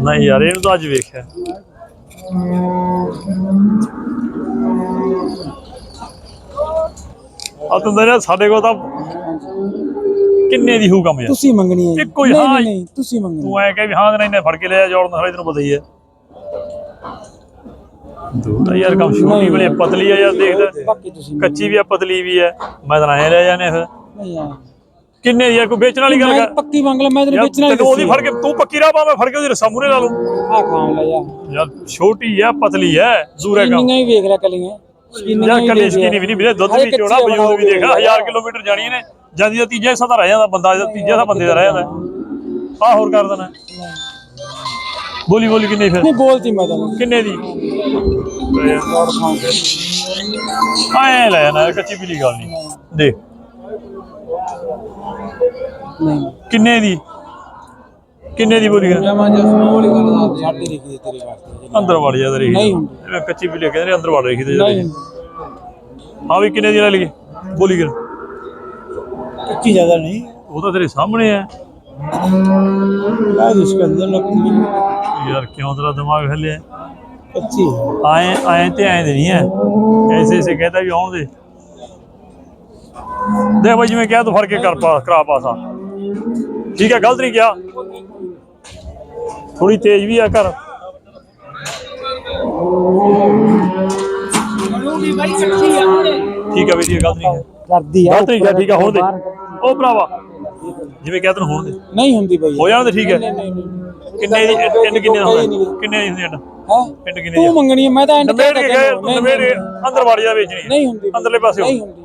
ਨਹੀਂ ਯਾਰ ਯਾਰ ਇਹਨੂੰ ਤਾਂ ਅੱਜ ਵੇਖਿਆ। ਆ ਤੂੰ ਮੇਰੇ ਸਾਡੇ ਕੋਲ ਤਾਂ ਕਿੰਨੇ ਦੀ ਹੋਊ ਕੰਮ ਯਾਰ? ਤੁਸੀਂ ਮੰਗਣੀ ਹੈ ਇੱਕੋ ਹੀ, ਨਹੀਂ, ਹਾਂ। ਨਹੀਂ ਨਹੀਂ ਤੁਸੀਂ ਮੰਗਣੀ ਤੂੰ ਐ ਕਹਿ ਵੀ ਹਾਂ ਨਹੀਂ ਨੇ ਫੜ ਕੇ ਲਿਆ ਜੋੜਨ ਸਾਲੇ ਤੈਨੂੰ ਪਤਾ ਹੀ ਹੈ। ਦੋ ਤਾਂ ਯਾਰ ਕੰਮ ਛੋਟੀ ਬਣੀ ਪਤਲੀ ਆ ਯਾਰ ਦੇਖਦਾ ਬਾਕੀ ਤੁਸੀਂ ਕੱਚੀ ਵੀ ਆ ਪਤਲੀ ਵੀ ਆ। ਮੈਂ ਤਾਂ ਐ ਲੈ ਜਾਣੇ ਫਿਰ। ਨਹੀਂ ਆ ਕਿੰਨੇ ਦੀ ਆ ਕੋਈ ਵੇਚਣ ਵਾਲੀ ਗੱਲ ਮੈਂ ਕਰ। ਪੱਕੀ ਮੰਗ ਲਾ ਮੈਂ ਤੈਨੂੰ ਯਾਰ ਵੇਚਣਾ ਤੈਨੂੰ ਉਹਦੀ ਫੜ ਕੇ ਤੂੰ ਪੱਕੀ ਰਾਹ ਪਾ ਮੈਂ ਫੜ ਕੇ ਉਹਦੀ ਰਸਾ ਮੂਰੇ ਲਾ ਲੂੰ ਆ ਖਾਣ ਲੈ ਜਾ। ਯਾਰ ਛੋਟੀ ਆ ਪਤਲੀ ਦੂਰ ਹੈ ਕੰਮ ਇੰਨੀਆਂ ਹੀ ਵੇਖ ਲੈ ਕਲੀਆਂ। ਯਾਰ ਕੱਲੀ ਸਕੀਨੀ ਵੀ ਨਹੀਂ ਵੀਰੇ ਦੁੱਧ ਵੀ ਚੋਣਾ ਬਜੂਦ ਵੀ ਦੇਖ 1000 ਕਿਲੋਮੀਟਰ ਜਾਣੀ ਨੇ ਜਾਂਦੀ ਦਾ ਤੀਜਾ ਹਿੱਸਾ ਤਾਂ ਰਹਿ ਜਾਂਦਾ ਬੰਦਾ ਇਹਦਾ ਤੀਜਾ ਤਾਂ ਬੰਦੇ ਦਾ ਰਹਿ ਜਾਂਦਾ। ਆ ਹੋਰ ਕਰ ਦੇਣਾ। ਬੋਲੀ ਬੋਲੀ ਕਿੰਨੇ ਫਿਰ? ਨਹੀਂ ਬੋਲਤੀ ਮੈਂ ਤੈਨੂੰ। ਕਿੰਨੇ ਦੀ? ਐ ਲੈ ਨਾ ਕੱਚੀ ਪੀਲੀ ਗੱਲ ਨਹੀਂ। ਦੇਖ। ਨਹੀਂ। ਕਿੰਨੇ ਦੀ? ਕਿੰਨੇ ਦੀ ਬੋਲੀ ਕਰ ਮੈਂ ਜਸ ਵਾਲੀ ਗੱਲ ਦਾ ਸਾਡੀ ਲਿਖੀ ਤੇਰੇ ਵਾਸਤੇ ਅੰਦਰ ਵੜ ਜਾ ਤੇਰੀ। ਨਹੀਂ ਹੁੰਦੀ। ਜਿਵੇਂ ਕੱਚੀ ਪੀਲੀ ਕਹਿੰਦੇ ਨੇ ਅੰਦਰ ਵੜ ਰਹੀ ਤੇ ਨਹੀਂ ਹਾਂ ਵੀ ਕਿੰਨੇ ਦੀ ਲੈ ਲਈ ਬੋਲੀ ਕਰ। ਕੱਚੀ ਜ਼ਿਆਦਾ ਨਹੀਂ। ਉਹ ਤਾਂ ਤੇਰੇ ਸਾਹਮਣੇ ਜਿਸ ਕੇ ਅੰਦਰ ਲੱਗੀ ਯਾਰ ਕਿਉਂ ਤੇਰਾ ਦਿਮਾਗ ਹੱਲਿਆ? ਕੱਚੀ ਆਏ ਆਏ ਤੇ ਆਏ ਦੇ ਨਹੀਂ ਹੈ ਐਸੇ ਐਸੇ ਕਹਿੰਦਾ ਵੀ ਆਉਣ ਦੇ। ਦੇ ਬਾਈ ਜਿਵੇਂ ਕਿਹਾ ਤੂੰ ਫੜ ਕੇ ਕਰ ਪਾ ਕਰਾ ਪਾਸਾ ਠੀਕ ਹੈ ਗਲਤ ਨਹੀਂ ਕਿਹਾ। ਥੋੜੀ ਤੇਜ਼ ਵੀ ਆ ਕਰ ਠੀਕ ਹੈ ਵੀ ਜੀ ਗਲਤ ਨਹੀਂ ਹੈ ਕਰਦੀ ਆ ਗਲਤ ਨਹੀਂ ਠੀਕ ਹੈ ਹੋਣ ਦੇ। ਉਹ ਭਰਾਵਾ ਜਿਵੇਂ ਕਿਹਾ ਤੈਨੂੰ ਹੋਣ ਦੇ। ਨਹੀਂ ਹੁੰਦੀ ਬਈ। ਹੋ ਜਾਣ ਦੇ ਠੀਕ ਹੈ। ਕਿੰਨੇ ਦੀ ਐਂਡ ਕਿੰਨੇ ਦਾ ਹੁੰਦਾ? ਕਿੰਨੇ ਦੀ ਹੁੰਦੀ ਹਾਂ ਐਂਡ ਕਿੰਨੇ ਦੀ ਤੂੰ ਮੰਗਣੀ ਮੈਂ ਤਾਂ ਐਂਡ ਨਵੇੜ ਕੇ ਗਏ ਨਵੇੜ ਅੰਦਰ ਵੜ ਜਾ ਵੇਚਣੀ। ਨਹੀਂ ਹੁੰਦੀ। ਅੰਦਰਲੇ ਪਾਸੇ ਨਹੀਂ ਹੁੰਦੀ।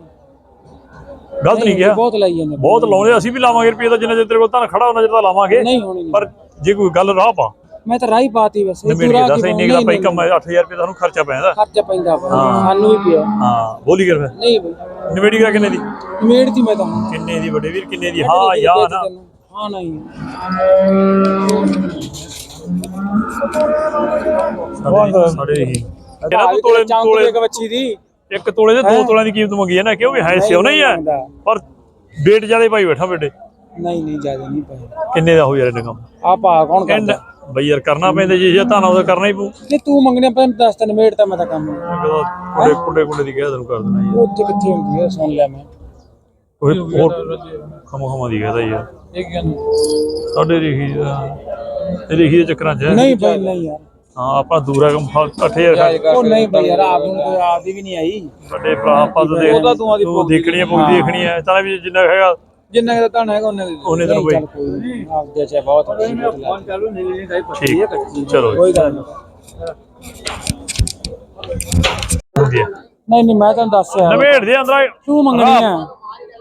ਗਲਤ ਨਹੀਂ ਕਿਹਾ। ਬਹੁਤ ਲਾਈ ਜਾਂਦੇ ਬਹੁਤ ਲਾਉਣੇ ਅਸੀਂ ਵੀ ਲਾਵਾਂਗੇ ਰੁਪਏ ਦਾ ਜਿੰਨਾ ਚਿਰ ਤੇਰੇ ਕੋਲ ਤਾਂ ਖੜਾ ਉਹਨਾਂ ਚਿਰ ਤਾਂ ਲਾਵਾਂਗੇ। ਨਹੀਂ ਹੋਣੀ। ਪਰ ਜੇ ਕੋਈ ਗੱਲ ਰਾਹ ਪਾ। ਮੈਂ ਤਾਂ ਰਾਈ ਪਾਤੀ ਬਸ ਤੂੰ ਰਾਹ ਦੱਸ ਇੰਨੇ? ਦਾ ਭਾਈ ਕੰਮ 8000 ਰੁਪਏ ਤੁਹਾਨੂੰ ਖਰਚਾ ਪੈਂਦਾ ਖਰਚਾ ਪੈਂਦਾ। ਸਾਨੂੰ ਵੀ ਪਿਆ। ਹਾਂ ਬੋਲੀ ਕਰ ਫਿਰ। ਨਹੀਂ ਬਈ। ਨਵੇੜੀ ਕਰਾ ਕਿੰਨੇ ਦੀ? ਮੇੜਤੀ ਮੈਂ ਤਾਂ। ਕਿੰਨੇ ਦੀ ਵੱਡੇ ਵੀਰ ਕਿੰਨੇ ਦੀ? ਹਾਂ ਯਾ ਨਾ। ਹਾਂ ਨਹੀਂ। ਸਾਡੇ ਸਾਡੇ ਹੀ ਤੋਂ ਤੋਲੇ ਤੋਲੇ ਦੇ ਬੱਚੀ ਦੀ। ਇੱਕ ਤੋਲੇ ਦੇ ਦੋ ਤੋਲਿਆਂ ਦੀ ਕੀਮਤ ਮੰਗੀ ਹੈ ਨਾ ਕਿਉਂ ਵੀ ਹੈ ਸਿਓ ਨਹੀਂ ਹੈ? ਪਰ ਵੇਟ ਜਿਆਦੇ ਭਾਈ ਬੈਠਾ ਬੇਟੇ ਨਹੀਂ ਨਹੀਂ ਜ਼ਿਆਦਾ ਨਹੀਂ ਪਏ ਕਿੰਨੇ ਦਾ ਹੋ ਯਾਰ ਇਹਨਾਂ ਕੰਮ? ਆ ਪਾ ਕੌਣ ਕਰਦਾ? ਬਈ ਯਾਰ ਕਰਨਾ ਪੈਂਦਾ ਜੀ ਜੇ ਤਾਂ ਉਹਦਾ ਕਰਨਾ ਹੀ ਪਊ। ਨਹੀਂ ਤੂੰ ਮੰਗਣੇ ਪੈਣ ਦੱਸ ਤੈਨੂੰ ਮੇੜਤਾ ਮੈਂ ਤਾਂ ਕੰਮ ਕੁੜੇ ਕੁੜੇ ਕੁੜੇ ਦੀ ਕਹਿ ਤੈਨੂੰ ਕਰ ਦੇਣਾ ਯਾਰ ਉੱਥੇ ਕਿੱਥੇ ਹੁੰਦੀ ਹੈ ਸੁਣ ਲਿਆ ਮੈਂ। ਕੋਈ ਹੋਰ ਖਮੋ ਖਮਾ ਦੀ ਕਹਦਾ ਯਾਰ। ਇਹ ਗੱਲ ਸਾਡੇ ਰੇਹੀ ਰੇਹੀ ਦੇ ਚੱਕਰਾਂ 'ਚ ਹੈ। ਨਹੀਂ ਬਈ ਨਹੀਂ ਯਾਰ। ਹਾਂ ਆਪਾਂ ਦੂਰਾ ਕੰਮ 8000 ਉਹ ਨਹੀਂ ਬਈ ਯਾਰ ਆਪ ਨੂੰ ਕੋਈ ਆਪਦੀ ਵੀ ਨਹੀਂ ਆਈ। ਵੱਡੇ ਭਰਾ ਆਪਾਂ ਤਾਂ ਦੇਖ ਉਹਦਾ ਤੂੰ ਆਦੀ ਤੂੰ ਦੇਖਣੀ ਹੈ ਪੁੱਗ ਦੇਖਣੀ ਹੈ। ਤਾਂ ਵੀ ਜਿੰਨਾ ਹੈਗਾ ਜਿੰਨਾ ਦਾ ਤਾਂ ਹੈਗਾ ਉਹਨੇ ਉਹਨੇ ਤੈਨੂੰ ਬਈ। ਨਹੀਂ ਆਪਦੇ ਚਾਹੇ ਬਹੁਤ ਫੋਨ ਚਾਲੂ ਨਹੀਂ ਨਹੀਂ ਸਾਈ ਠੀਕ ਚਲੋ ਕੋਈ ਗੱਲ ਨਹੀਂ ਨਹੀਂ ਨਹੀਂ ਮੈਂ ਤੈਨੂੰ ਦੱਸਿਆ ਨਵੇੜ ਦੇ ਅੰਦਰ। ਤੂੰ ਮੰਗਣੀ ਆ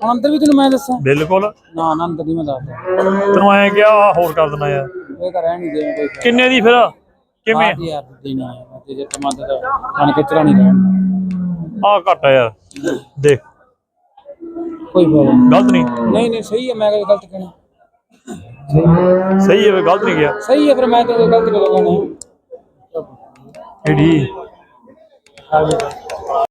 ਹੁਣ ਅੰਦਰ ਵੀ ਤੈਨੂੰ ਮੈਂ ਦੱਸਾਂ। ਬਿਲਕੁਲ। ਨਾ ਨਾ ਅੰਦਰ ਨਹੀਂ ਮੈਂ ਦੱਸਦਾ। ਤੈਨੂੰ ਐਂ ਕਿਹਾ ਹੋਰ ਕਰ ਦੇਣਾ ਯਾਰ। ਇਹ ਤਾਂ ਰਹਿਣ ਨਹੀਂ ਦੇ ਕੋਈ ਕਿੰਨੇ ਦੀ ਫਿਰ? ਕਿਵੇਂ ਬਾਤ ਯਾਰ ਦੇਣੀ ਹੈ ਤੇ ਜੇ ਟਮਾਟਰ ਕਣ ਕੇ ਚੜਾ ਨਹੀਂ ਰਹਿਣ ਆ ਘੱਟ ਆ ਯਾਰ। ਦੇਖ। ਕੋਈ ਫਾਇਦਾ ਨਹੀਂ। ਗਲਤ ਨਹੀਂ। ਨਹੀਂ ਨਹੀਂ ਸਹੀ ਹੈ ਮੈਂ ਕਦੇ ਗਲਤ ਕਹਿਣਾ। ਸਹੀ ਹੈ ਵੀ ਗਲਤ ਨਹੀਂ ਗਿਆ ਸਹੀ ਹੈ ਫਿਰ ਮੈਂ ਤਾਂ ਗਲਤ ਕਦੋਂ ਕਹਿਣਾ। ਏਡੀ